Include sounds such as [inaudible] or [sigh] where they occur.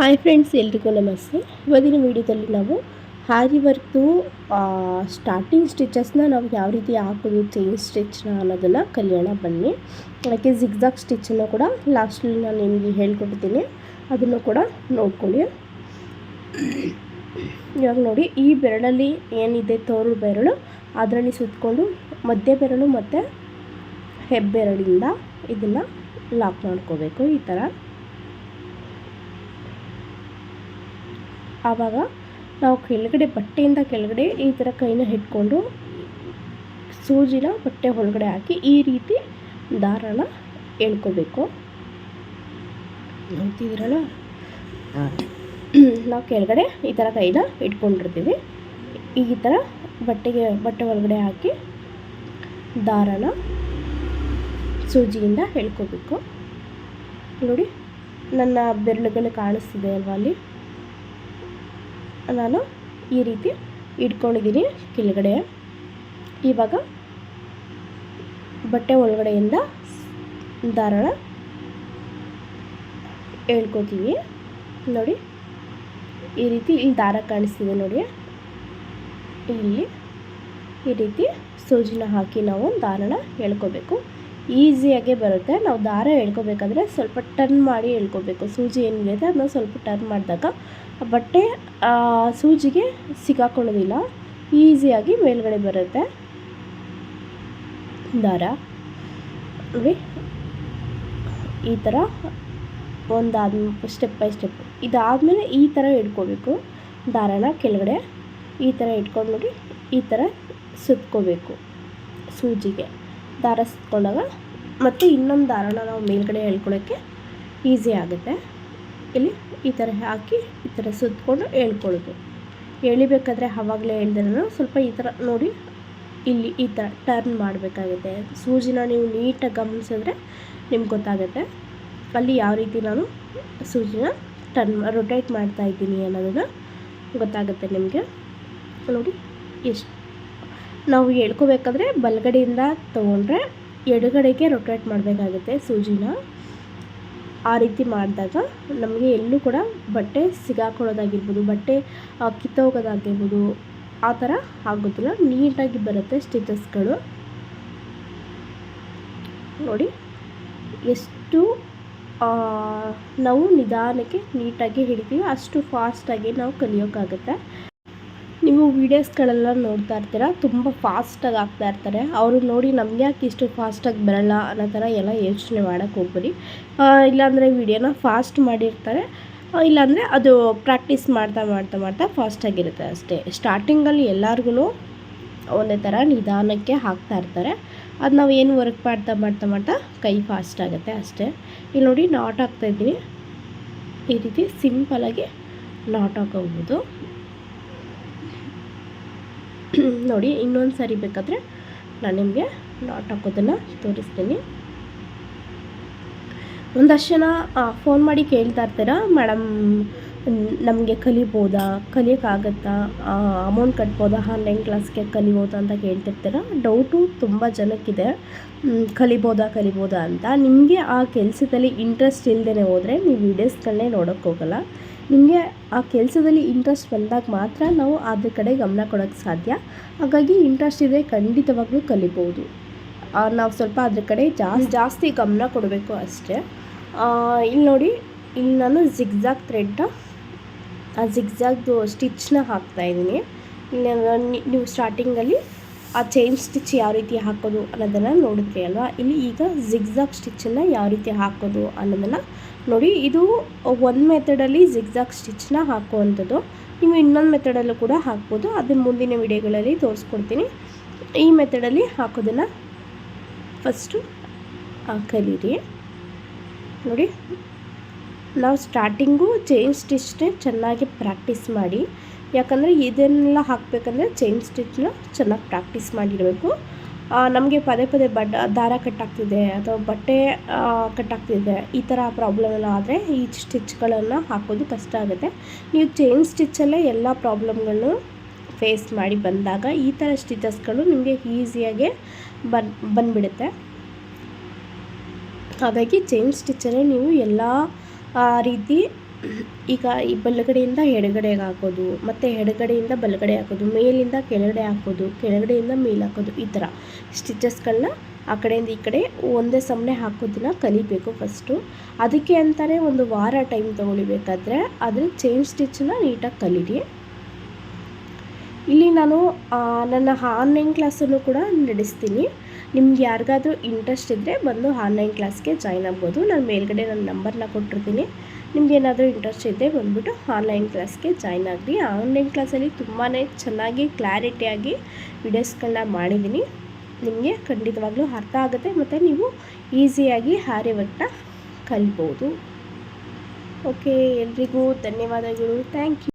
Hi friends ಎಲ್ರಿಗೂ ನಮಸ್ತೆ. ಇವತ್ತಿನ ವಿಡಿಯೋದಲ್ಲಿ ನಾವು ಹ್ಯಾರಿ ವರ್ಕ್ದು ಸ್ಟಾರ್ಟಿಂಗ್ ಸ್ಟಿಚಸ್ನ ನಾವು ಯಾವ ರೀತಿ ಹಾಕೋದು ಚೈನ್ ಸ್ಟಿಚ್ನ ಅನ್ನೋದನ್ನು ಕಲಿಯೋಣ ಬನ್ನಿ. ಅದಕ್ಕೆ ಜಿಗ್ಜಾಗ್ ಸ್ಟಿಚ್ಚನ್ನು ಕೂಡ ಲಾಸ್ಟಲ್ಲಿ ನಾನು ನಿಮಗೆ ಹೇಳ್ಕೊಡ್ತೀನಿ. ಅದನ್ನು ಕೂಡ ನೋಡ್ಕೊಳ್ಳಿ. ಇವಾಗ ನೋಡಿ, ಈ ಬೆರಳಲ್ಲಿ ಏನಿದೆ ತೋರು ಬೆರಳು, ಅದರಲ್ಲಿ ಸುತ್ತಕೊಂಡು ಮಧ್ಯ ಬೆರಳು ಮತ್ತು ಹೆಬ್ಬೆರಳಿಂದ ಇದನ್ನು ಲಾಕ್ ಮಾಡ್ಕೋಬೇಕು, ಈ ಥರ ಆವಾಗ ನಾವು ಕೆಳಗಡೆ ಬಟ್ಟೆಯಿಂದ ಕೆಳಗಡೆ ಈ ಥರ ಕೈನ ಹಿಡ್ಕೊಂಡು ಸೂಜಿನ ಬಟ್ಟೆ ಒಳಗಡೆ ಹಾಕಿ ಈ ರೀತಿ ದಾರನ ಎಳ್ಕೋಬೇಕು. ನೋಡ್ತಿದ್ದೀರಲ್ಲ? ನಾವು ಕೆಳಗಡೆ ಈ ಥರ ಕೈನ ಇಟ್ಕೊಂಡಿರ್ತೀವಿ ಈ ಥರ ಬಟ್ಟೆಗೆ ಬಟ್ಟೆ ಒಳಗಡೆ ಹಾಕಿ ದಾರನ ಸೂಜಿಯಿಂದ ಎಳ್ಕೋಬೇಕು. ನೋಡಿ ನನ್ನ ಬೆರಳುಗಳು ಕಾಣಿಸ್ತಿದೆ ಅಲ್ವಾ ಅಲ್ಲಿ? ನಾನು ಈ ರೀತಿ ಇಟ್ಕೊಂಡಿದ್ದೀನಿ ಕೆಳಗಡೆ. ಇವಾಗ ಬಟ್ಟೆ ಒಳಗಡೆಯಿಂದ ದಾರಣ ಹೇಳ್ಕೊತೀವಿ ನೋಡಿ, ಈ ರೀತಿ ಇಲ್ಲಿ ದಾರ ಕಾಣಿಸ್ತಿದೆ ನೋಡಿ. ಇಲ್ಲಿ ಈ ರೀತಿ ಸೂಜಿನ ಹಾಕಿ ನಾವು ದಾರಣ ಹೇಳ್ಕೋಬೇಕು. ಈಸಿಯಾಗೆ ಬರುತ್ತೆ. ನಾವು ದಾರ ಹೇಳ್ಕೋಬೇಕಾದ್ರೆ ಸ್ವಲ್ಪ ಟರ್ನ್ ಮಾಡಿ ಹೇಳ್ಕೋಬೇಕು. ಸೂಜಿ ಏನಿದೆ ಅದನ್ನ ಸ್ವಲ್ಪ ಟರ್ನ್ ಮಾಡಿದಾಗ ಬಟ್ಟೆ ಸೂಜಿಗೆ ಸಿಗಾಕೊಳ್ಳೋದಿಲ್ಲ. ಈಸಿಯಾಗಿ ಮೇಲ್ಗಡೆ ಬರುತ್ತೆ. ದಾರ. ನೋಡಿ ಈ ಥರ ಒಂದಾದ ಸ್ಟೆಪ್ ಬೈ ಸ್ಟೆಪ್ ಇದಾದಮೇಲೆ ಈ ಥರ ಇಟ್ಕೋಬೇಕು. ದಾರನ ಕೆಳಗಡೆ ಈ ಥರ ಇಟ್ಕೊಂಡು ನೋಡಿ, ಈ ಥರ ಸುತ್ಕೋಬೇಕು ಸೂಜಿಗೆ. ದಾರ ಸುತ್ಕೊಂಡಾಗ ಮತ್ತು ಇನ್ನೊಂದು ದಾರನ ನಾವು ಮೇಲ್ಗಡೆ ಹೇಳ್ಕೊಳ್ಳೋಕ್ಕೆ ಈಸಿ ಆಗುತ್ತೆ. ಇಲ್ಲಿ ಈ ಥರ ಹಾಕಿ ಈ ಥರ ಸುತ್ತಕೊಂಡು ಎಳ್ಕೊಳ್ಳೋದು. ಎಳಿಬೇಕಾದ್ರೆ ಆವಾಗಲೇ ಹೇಳ್ದ್ರೆ ಸ್ವಲ್ಪ ಈ ಥರ ನೋಡಿ ಇಲ್ಲಿ ಈ ಥರ ಟರ್ನ್ ಮಾಡಬೇಕಾಗುತ್ತೆ. ಸೂಜಿನ ನೀವು ನೀಟಾಗಿ ಗಮನಿಸಿದ್ರೆ ನಿಮ್ಗೆ ಗೊತ್ತಾಗುತ್ತೆ. ಅಲ್ಲಿ ಯಾವ ರೀತಿ ನಾನು ಸೂಜಿನ ಟರ್ನ್ ರೊಟೇಟ್ ಮಾಡ್ತಾ ಇದ್ದೀನಿ ಅನ್ನೋದನ್ನು ಗೊತ್ತಾಗುತ್ತೆ ನಿಮಗೆ. ನೋಡಿ ಎಷ್ಟು, ನಾವು ಹೇಳ್ಕೋಬೇಕಾದ್ರೆ ಬಲಗಡೆಯಿಂದ ತೊಗೊಂಡ್ರೆ ಎಡಗಡೆಗೆ ರೊಟೇಟ್ ಮಾಡಬೇಕಾಗುತ್ತೆ ಸೂಜಿನ. ಆ ರೀತಿ ಮಾಡಿದಾಗ ನಮಗೆ ಎಲ್ಲೂ ಕೂಡ ಬಟ್ಟೆ ಸಿಗಾಕೊಳ್ಳೋದಾಗಿರ್ಬೋದು, ಬಟ್ಟೆ ಕಿತ್ತೋಗೋದಾಗಿರ್ಬೋದು, ಆ ಥರ ಆಗೋದಿಲ್ಲ. ನೀಟಾಗಿ ಬರುತ್ತೆ ಸ್ಟಿಚಸ್ಗಳು ನೋಡಿ, ಎಷ್ಟು ನಾವು ನಿಧಾನಕ್ಕೆ ನೀಟಾಗಿ ಹಿಡಿತೀವಿ, ಅಷ್ಟು ಫಾಸ್ಟಾಗಿ ನಾವು ಕಲಿಯೋಕ್ಕಾಗುತ್ತೆ. ನೀವು ವೀಡಿಯೋಸ್ಗಳೆಲ್ಲ ನೋಡ್ತಾ ಇರ್ತೀರ? ತುಂಬ ಫಾಸ್ಟಾಗಿ ಆಗ್ತಾ ಇರ್ತಾರೆ. ಅವರು ನೋಡಿ ನಮ್ಗೆ ಯಾಕೆ ಇಷ್ಟು ಫಾಸ್ಟಾಗಿ ಬರಲ್ಲ ಅನ್ನೋ ಥರ ಎಲ್ಲ ಯೋಚನೆ ಮಾಡೋಕ್ಕೆ ಹೋಗ್ಬೇಡಿ. ಇಲ್ಲಾಂದರೆ ವೀಡಿಯೋನ ಫಾಸ್ಟ್ ಮಾಡಿರ್ತಾರೆ. ಇಲ್ಲಾಂದರೆ ಅದು ಪ್ರಾಕ್ಟೀಸ್ ಮಾಡ್ತಾ ಮಾಡ್ತಾ ಮಾಡ್ತಾ ಫಾಸ್ಟಾಗಿರುತ್ತೆ ಅಷ್ಟೇ. ಸ್ಟಾರ್ಟಿಂಗಲ್ಲಿ ಎಲ್ಲರಿಗೂ ಒಂದೇ ಥರ ನಿಧಾನಕ್ಕೆ ಹಾಕ್ತಾ ಇರ್ತಾರೆ. ಅದು ನಾವು ಏನು ವರ್ಕ್ ಮಾಡ್ತಾ ಮಾಡ್ತಾ ಮಾಡ್ತಾ ಕೈ ಫಾಸ್ಟ್ ಆಗುತ್ತೆ ಅಷ್ಟೇ. ಇಲ್ಲಿ ನೋಡಿ ನಾಟ್ ಹಾಕ್ತಾಯಿದ್ದೀನಿ ಈ ರೀತಿ ಸಿಂಪಲಾಗಿ ನಾಟ್ ಹಾಕೋಬೋದು. [clears throat] ನೋಡಿ, ಇನ್ನೊಂದು ಸಾರಿ ಬೇಕಾದರೆ ನಾನು ನಿಮಗೆ ನಾಟ್ ಹಾಕೋದನ್ನು ತೋರಿಸ್ತೀನಿ. ಒಂದಷ್ಟು ಜನ ಫೋನ್ ಮಾಡಿ ಕೇಳ್ತಾ ಇರ್ತೀರ? ಮೇಡಮ್ ನಮಗೆ ಕಲಿಬೋದಾ? ಕಲಿಯೋಕ್ಕಾಗತ್ತಾ? ಅಮೌಂಟ್ ಕಟ್ಬೋದಾ? ಆನ್ಲೈನ್ ಕ್ಲಾಸ್ಗೆ ಕಲಿಬೋದಾ ಅಂತ ಕೇಳ್ತಿರ್ತೀರ? ಡೌಟು ತುಂಬ ಜನಕ್ಕಿದೆ. ಕಲಿಬೋದಾ ಕಲಿಬೋದಾ ಅಂತ. ನಿಮಗೆ ಆ ಕೆಲಸದಲ್ಲಿ ಇಂಟ್ರೆಸ್ಟ್ ಇಲ್ಲದೇ ಹೋದರೆ, ನೀವು ವೀಡಿಯೋಸ್ಗಳನ್ನೇ ನೋಡೋಕ್ಕೆ ಹೋಗಲ್ಲ ನಿಮಗೆ ಆ ಕೆಲಸದಲ್ಲಿ ಇಂಟ್ರೆಸ್ಟ್ ಬಂದಾಗ ಮಾತ್ರ ನಾವು ಅದ್ರ ಕಡೆ ಗಮನ ಕೊಡೋಕ್ಕೆ ಸಾಧ್ಯ. ಹಾಗಾಗಿ ಇಂಟ್ರೆಸ್ಟ್ ಇದ್ದರೆ ಖಂಡಿತವಾಗ್ಲೂ ಕಲಿಬೋದು. ನಾವು ಸ್ವಲ್ಪ ಅದ್ರ ಕಡೆ ಜಾಸ್ತಿ ಜಾಸ್ತಿ ಗಮನ ಕೊಡಬೇಕು ಅಷ್ಟೇ. ಇಲ್ಲಿ ನೋಡಿ ಇಲ್ಲಿ ನಾನು ಜಿಗ್ಜಾಗ್ ಥ್ರೆಡ್ನ ಆ ಜಿಗ್ಜಾಗ್ದು ಸ್ಟಿಚ್ನ ಹಾಕ್ತಾಯಿದ್ದೀನಿ ಇಲ್ಲಿ ನೀವು ಸ್ಟಾರ್ಟಿಂಗಲ್ಲಿ ಆ ಚೈನ್ ಸ್ಟಿಚ್ ಯಾವ ರೀತಿ ಹಾಕೋದು ಅನ್ನೋದನ್ನು ನೋಡಿದ್ರಿ ಅಲ್ವಾ? ಇಲ್ಲಿ ಈಗ ಜಿಗ್ಜಾಗ್ ಸ್ಟಿಚ್ಚನ್ನು ಯಾವ ರೀತಿ ಹಾಕೋದು ಅನ್ನೋದನ್ನು ನೋಡಿ, ಇದು ಒಂದು ಮೆಥಡಲ್ಲಿ ಜಿಗ್ಜಾಗ್ ಸ್ಟಿಚ್ನ ಹಾಕುವಂಥದ್ದು. ನೀವು ಇನ್ನೊಂದು ಮೆಥಡಲ್ಲೂ ಕೂಡ ಹಾಕ್ಬೋದು. ಅದನ್ನು ಮುಂದಿನ ವಿಡಿಯೋಗಳಲ್ಲಿ ತೋರಿಸ್ಕೊಡ್ತೀನಿ. ಈ ಮೆಥಡಲ್ಲಿ ಹಾಕೋದನ್ನು ಫಸ್ಟು ಕಲೀರಿ ನೋಡಿ, ನಾವು ಸ್ಟಾರ್ಟಿಂಗು ಚೈನ್ ಸ್ಟಿಚ್ನೇ ಚೆನ್ನಾಗಿ ಪ್ರಾಕ್ಟೀಸ್ ಮಾಡಿ. ಯಾಕಂದರೆ ಇದನ್ನೆಲ್ಲ ಹಾಕಬೇಕಂದ್ರೆ ಚೈನ್ ಸ್ಟಿಚ್ನ ಚೆನ್ನಾಗಿ ಪ್ರಾಕ್ಟೀಸ್ ಮಾಡಿರಬೇಕು. ನಮಗೆ ಪದೇ ಪದೇ ಬಡ್, ದಾರ ಕಟ್ಟಾಗ್ತಿದೆ ಅಥವಾ ಬಟ್ಟೆ ಕಟ್ಟಾಗ್ತಿದೆ ಈ ಥರ ಪ್ರಾಬ್ಲಮ್ ಎಲ್ಲ ಆದರೆ ಈ ಸ್ಟಿಚ್ಗಳನ್ನು ಹಾಕೋದು ಕಷ್ಟ ಆಗುತ್ತೆ. ನೀವು ಚೈನ್ ಸ್ಟಿಚ್ಚಲ್ಲೇ ಎಲ್ಲ ಪ್ರಾಬ್ಲಮ್ಗಳನ್ನು ಫೇಸ್ ಮಾಡಿ ಬಂದಾಗ ಈ ಥರ ಸ್ಟಿಚಸ್ಗಳು ನಿಮಗೆ ಈಸಿಯಾಗೆ ಬನ್, ಬಂದುಬಿಡುತ್ತೆ. ಹಾಗಾಗಿ ಚೈನ್ ಸ್ಟಿಚ್ಚಲ್ಲೇ ನೀವು ಎಲ್ಲ ರೀತಿ ಈಗ ಈ ಬಲಗಡೆಯಿಂದ ಎಡಗಡೆಗೆ ಹಾಕೋದು, ಮತ್ತು ಎಡಗಡೆಯಿಂದ ಬಲಗಡೆ ಹಾಕೋದು, ಮೇಲಿಂದ ಕೆಳಗಡೆ ಹಾಕೋದು, ಕೆಳಗಡೆಯಿಂದ ಮೇಲೆ ಹಾಕೋದು, ಈ ಥರ ಸ್ಟಿಚಸ್ಗಳನ್ನ ಆ ಕಡೆಯಿಂದ ಈ ಕಡೆ ಒಂದೇ ಸಮನೆ ಹಾಕೋದನ್ನ ಕಲಿಬೇಕು ಫಸ್ಟು ಅದಕ್ಕೆ ಅಂತಲೇ ಒಂದು ವಾರ ಟೈಮ್ ತೊಗೊಳಿಬೇಕಾದ್ರೆ ಅದ್ರ ಚೈನ್ ಸ್ಟಿಚ್ಚನ್ನ ನೀಟಾಗಿ ಕಲೀರಿ. ಇಲ್ಲಿ ನಾನು ನನ್ನ ಆನ್ಲೈನ್ ಕ್ಲಾಸನ್ನು ಕೂಡ ನಡೆಸ್ತೀನಿ. ನಿಮ್ಗೆ ಯಾರಿಗಾದ್ರೂ ಇಂಟ್ರೆಸ್ಟ್ ಇದ್ದರೆ ಬಂದು ಆನ್ಲೈನ್ ಕ್ಲಾಸ್ಗೆ ಜಾಯ್ನ್ ಆಗ್ಬೋದು. ನಾನು ಮೇಲ್ಗಡೆ ನನ್ನ ನಂಬರ್ನ ಕೊಟ್ಟಿರ್ತೀನಿ. ನಿಮ್ಗೆ ಏನಾದರೂ ಇಂಟ್ರೆಸ್ಟ್ ಇದ್ದರೆ ಬಂದುಬಿಟ್ಟು ಆನ್ಲೈನ್ ಕ್ಲಾಸ್ಗೆ ಜಾಯ್ನ್ ಆಗಲಿ ಆನ್ಲೈನ್ ಕ್ಲಾಸಲ್ಲಿ ತುಂಬಾ ಚೆನ್ನಾಗಿ ಕ್ಲಾರಿಟಿಯಾಗಿ ವಿಡಿಯೋಸ್ಗಳನ್ನ ಮಾಡಿದ್ದೀನಿ ನಿಮಗೆ ಖಂಡಿತವಾಗ್ಲೂ ಅರ್ಥ ಆಗುತ್ತೆ ಮತ್ತು ನೀವು ಈಸಿಯಾಗಿ ಆರ್ಯವರ್ಕ್ನ ಕಲಿಬೋದು. ಓಕೆ ಎಲ್ರಿಗೂ ಧನ್ಯವಾದಗಳು. Thank you